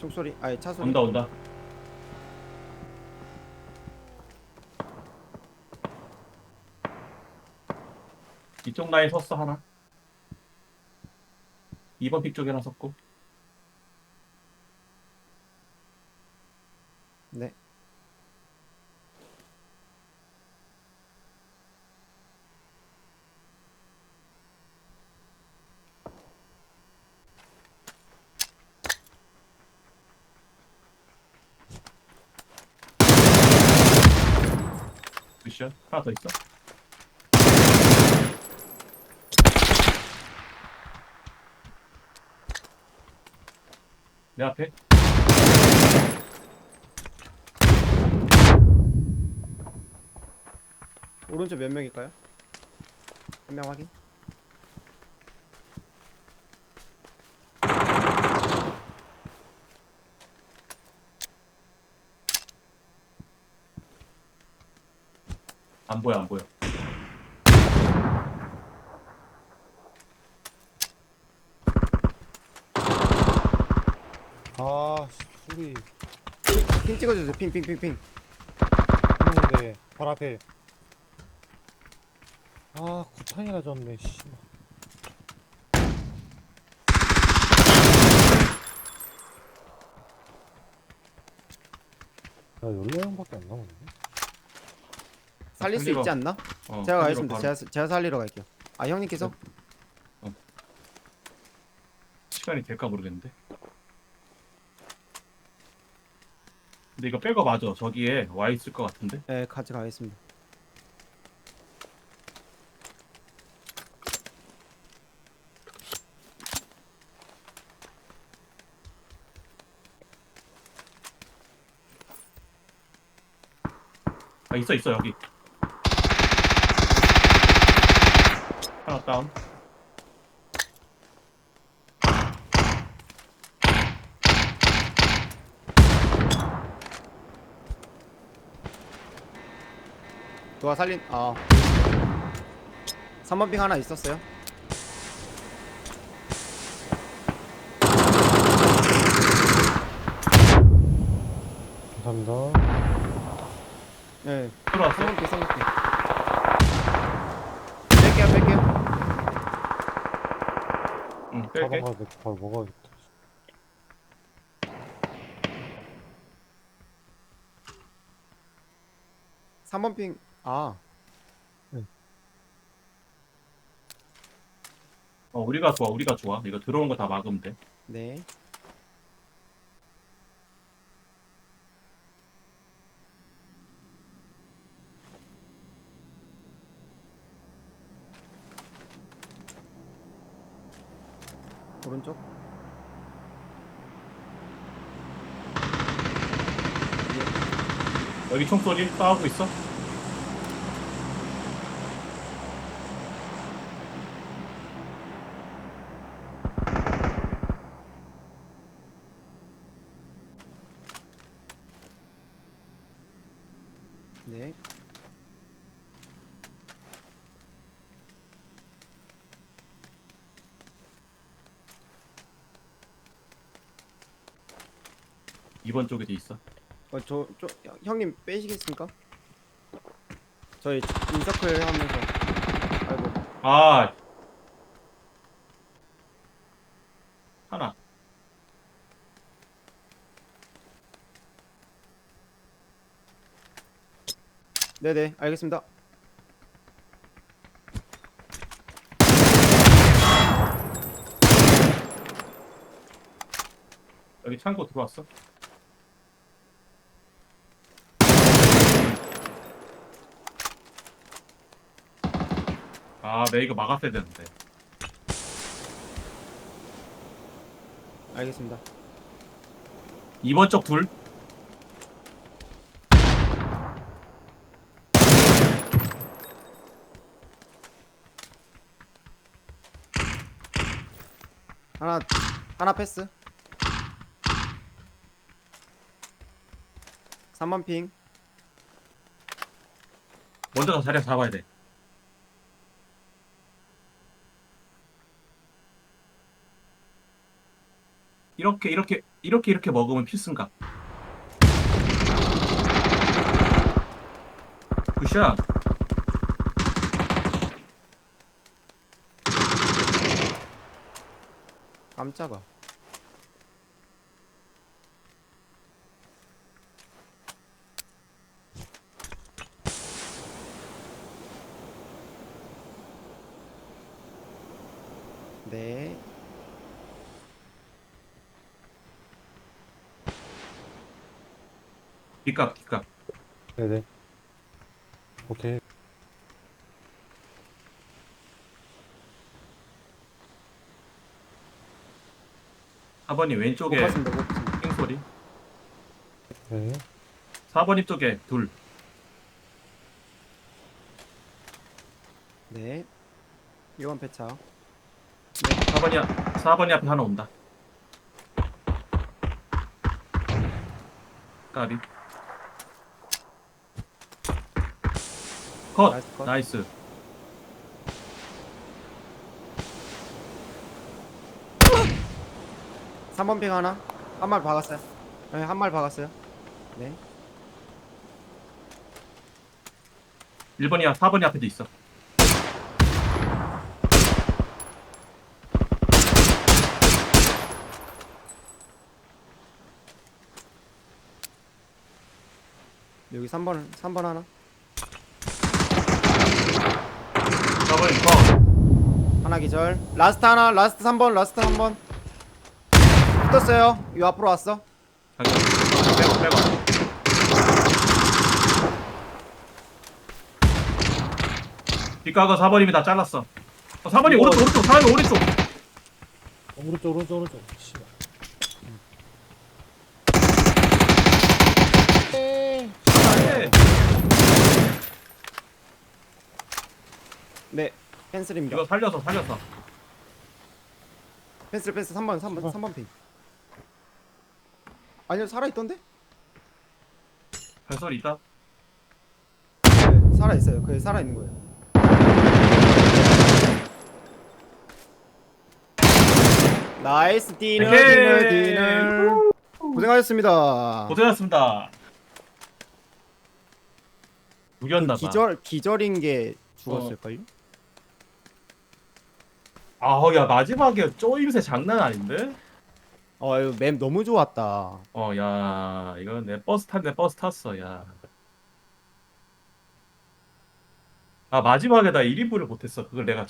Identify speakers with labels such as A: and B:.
A: 총소리 아니 차 소리.
B: 온다 온다. 이쪽 라인 섰어 하나. 2번 픽 쪽에 하나 섰고
A: 네
B: 미션? 하나 더 있어? 내 앞에?
A: 오른쪽 몇 명일까요? 한 명 확인
B: 안 보여 안 보여
C: 아, 씨, 소리
A: 핑 찍어주세요 핑 핑 핑핑
C: 했는데 발 앞에. 아, 구탄이나 졌네. 씨. 야, 14명밖에 안 남았네.
A: 살릴 수 있지 않나?
B: 어,
A: 제가 가겠습니다. 제가, 제가 살리러 갈게요. 아 형님께서?
B: 시간이 될까 모르겠는데. 근데 이거 백업 맞아. 저기에 와 있을 것 같은데?
A: 네 같이 가겠습니다.
B: 아 있어 있어 여기 하나 다운.
A: 누가 살린 아. 3번 핑 하나 있었어요?
C: 감사합니다.
A: 네.
B: 들어왔어
A: 3번 핑 3번 핑. 뺄게요 뺄게요
B: 응
C: 바로
B: 뺄게
C: 가야 돼. 바로 먹어야겠다.
A: 3번 핑 아
B: 어 우리가 좋아 우리가 좋아 이거 들어오는 거다 막으면 돼
A: 네. 오른쪽
B: 여기 총소리 싸우고 있어
A: 네.
B: 이번 쪽에도 있어.
A: 어, 저, 저, 형- 형님 빼시겠습니까? 저희 인서클 하면서. 아이고.
B: 아. 하나.
A: 네네 알겠습니다.
B: 여기 창고 들어왔어 아, 내 이거 막았어야 되는데.
A: 알겠습니다
B: 이번 쪽 둘.
A: 하나 하나 패스 3번 핑
B: 먼저 가 자리 잡아야 돼. 이렇게 이렇게 이렇게 이렇게 먹으면 필승각. 굿샷.
A: 깜짝아. 네.
B: 뒷각 뒷각.
C: 네네. 오케이.
B: 사번님
A: 못
B: 왼쪽에
A: 봤습니다. 못 봤습니다.
B: 핑 소리.
C: 네.
B: 4번님 쪽에 둘.
A: 네. 이원 배차.
B: 4번이 4번이 앞에 하나 온다. 까비. 컷.
A: 나이스 컷.
B: 나이스.
A: 삼번핑 하나. 한 말 박았어요. 네, 한 말 박았어요. 네.
B: 1번이야. 4번이 앞에도 있어.
A: 여기 3번, 3번 하나.
B: 4번이 컷.
A: 하나 기절. 라스트 하나, 라스트 3번, 라스트 3번. 붙었어요. 요 앞으로 왔어.
B: 빼고 빼고. 뒷각은 4번님이 다 잘랐어. 어, 4번이
A: 이거-
B: 오른쪽 오른쪽 4번이 오른쪽.
C: 어, 오른쪽 오른쪽 오른쪽. 씨발.
B: 네.
A: 네. 펜슬입니다.
B: 이거 살려서 살려서.
A: 펜슬 펜슬 3번, 3번, 3번 핑. 아니요, 살아 있던데?
B: 발소리 있다.
A: 네, 살아 있어요. 그게 살아 있는 거예요. 나이스 디너
B: 오케이.
A: 디너 디너 고생하셨습니다.
B: 고생하셨습니다. 누겼나 봐.
A: 기절 기절인 게 죽었을 걸요?
B: 아, 야 마지막에 쪼임새 장난 아닌데?
A: 어, 이거 맵 너무 좋았다.
B: 어, 야, 이건 내 버스 탔네, 버스 탔어, 야. 아, 마지막에 나 1인분을 못했어. 그걸 내가